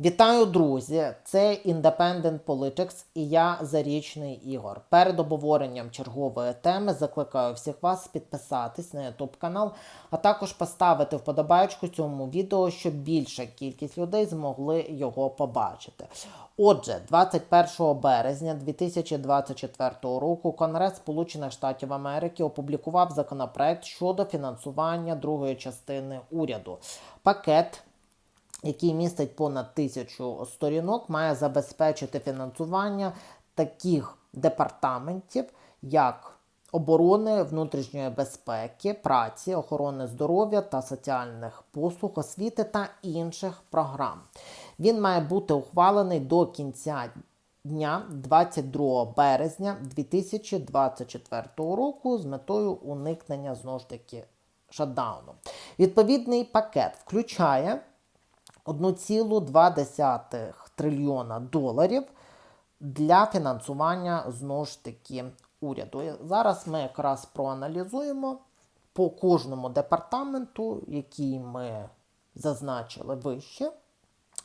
Вітаю, друзі! Це Independent Politics і я Зарічний Ігор. Перед обговоренням чергової теми закликаю всіх вас підписатись на YouTube канал, а також поставити вподобайку цьому відео, щоб більша кількість людей змогли його побачити. Отже, 21 березня 2024 року Конгрес Сполучених Штатів Америки опублікував законопроект щодо фінансування другої частини уряду. Пакет який містить понад тисячу сторінок, має забезпечити фінансування таких департаментів, як оборони, внутрішньої безпеки, праці, охорони здоров'я та соціальних послуг, освіти та інших програм. Він має бути ухвалений до кінця дня 22 березня 2024 року з метою уникнення знову ж таки шатдауну. Відповідний пакет включає 1,2 трильйона доларів для фінансування знову ж таки уряду. І Зараз ми якраз проаналізуємо по кожному департаменту, який ми зазначили вище,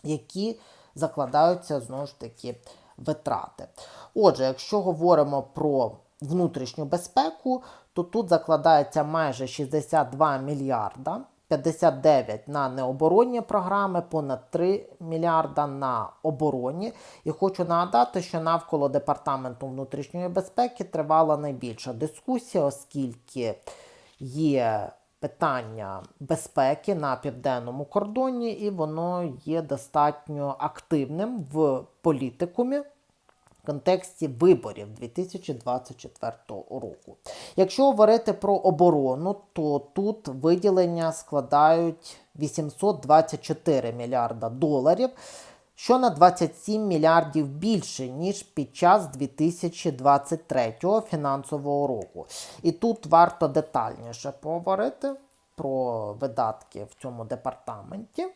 які закладаються знову ж таки витрати. Отже, якщо говоримо про внутрішню безпеку, то тут закладається майже 62 мільярда. 59 на необоронні програми, понад 3 мільярда на обороні. І хочу нагадати, що навколо департаменту внутрішньої безпеки тривала найбільша дискусія, оскільки є питання безпеки на південному кордоні, і воно є достатньо активним в політикумі в контексті виборів 2024 року. Якщо говорити про оборону, то тут виділення складають 824 мільярда доларів, що на 27 мільярдів більше, ніж під час 2023 фінансового року. І тут варто детальніше поговорити про видатки в цьому департаменті.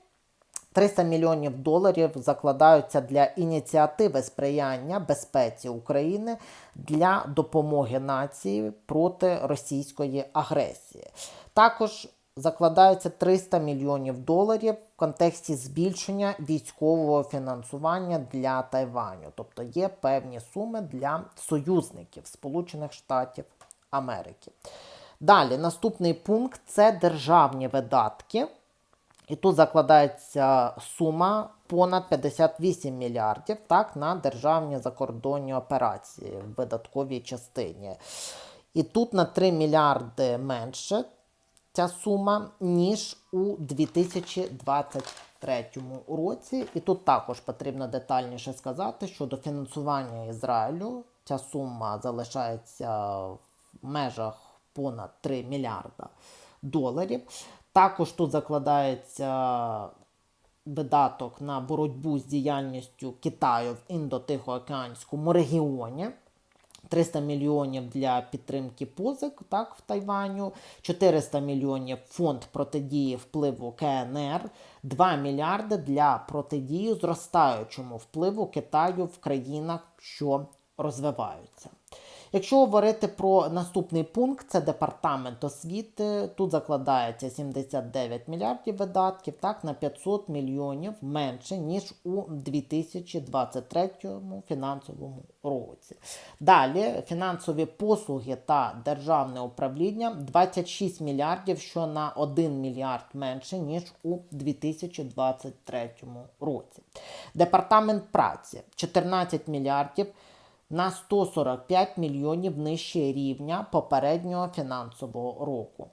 300 мільйонів доларів закладаються для ініціативи сприяння безпеці України для допомоги нації проти російської агресії. Також закладаються 300 мільйонів доларів в контексті збільшення військового фінансування для Тайваню, тобто є певні суми для союзників Сполучених Штатів Америки. Далі, наступний пункт це державні видатки. І тут закладається сума понад 58 мільярдів так, на державні закордонні операції в видатковій частині. І тут на 3 мільярди менше ця сума, ніж у 2023 році. І тут також потрібно детальніше сказати, що до фінансування Ізраїлю ця сума залишається в межах понад 3 мільярда доларів. Також тут закладається видаток на боротьбу з діяльністю Китаю в індотихоокеанському регіоні. 300 мільйонів для підтримки позик так, в Тайваню, 400 мільйонів фонд протидії впливу КНР, 2 мільярди для протидії зростаючому впливу Китаю в країнах, що розвиваються. Якщо говорити про наступний пункт, це департамент освіти. Тут закладається 79 мільярдів видатків, так, на 500 мільйонів менше, ніж у 2023 фінансовому році. Далі фінансові послуги та державне управління 26 мільярдів, що на 1 мільярд менше, ніж у 2023 році. Департамент праці 14 мільярдів на 145 мільйонів нижче рівня попереднього фінансового року.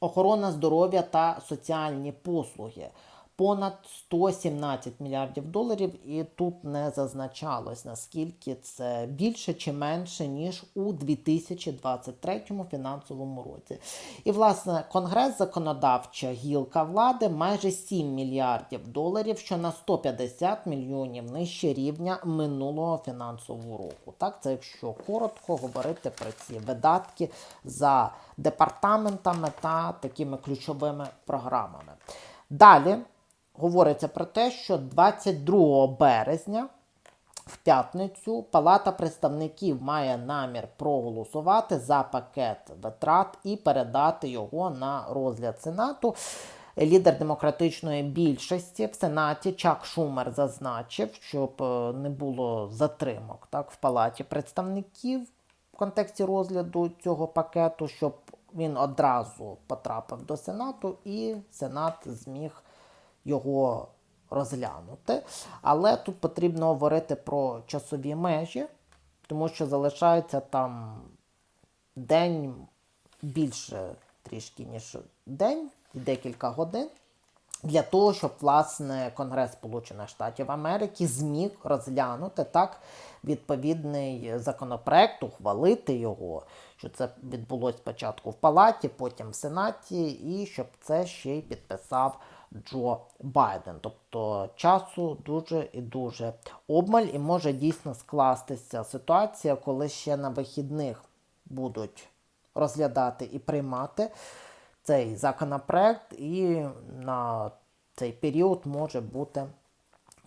Охорона здоров'я та соціальні послуги понад 117 мільярдів доларів, і тут не зазначалось, наскільки це більше чи менше, ніж у 2023 фінансовому році. І, власне, Конгрес, законодавча гілка влади майже 7 мільярдів доларів, що на 150 мільйонів нижче рівня минулого фінансового року. Так, це якщо коротко говорити про ці видатки за департаментами та такими ключовими програмами. Далі говориться про те, що 22 березня. В п'ятницю Палата представників має намір проголосувати за пакет витрат і передати його на розгляд Сенату. Лідер демократичної більшості в Сенаті Чак Шумер зазначив, щоб е, не було затримок так, в палаті представників в контексті розгляду цього пакету, щоб він одразу потрапив до Сенату, і Сенат зміг його розглянути. Але тут потрібно говорити про часові межі, тому що залишається там день більше трішки, ніж день, декілька годин. Для того, щоб власне Конгрес Сполучених Штатів Америки зміг розглянути так відповідний законопроект, ухвалити його, що це відбулося спочатку в Палаті, потім в Сенаті, і щоб це ще й підписав Джо Байден. Тобто часу дуже і дуже обмаль, і може дійсно скластися ситуація, коли ще на вихідних будуть розглядати і приймати цей законопроект, і на цей період може бути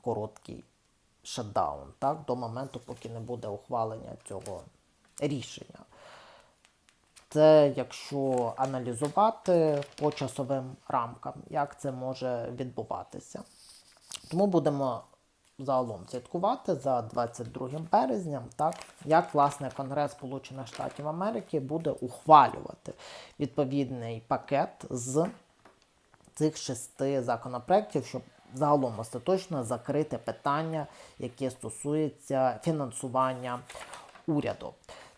короткий шатдаун, так, до моменту, поки не буде ухвалення цього рішення. Це якщо аналізувати по часовим рамкам, як це може відбуватися. Тому будемо загалом слідкувати за 22 березням, так, як власне Конгрес Сполучених Штатів Америки буде ухвалювати відповідний пакет з цих шести законопроєктів, щоб загалом остаточно закрити питання, яке стосується фінансування уряду.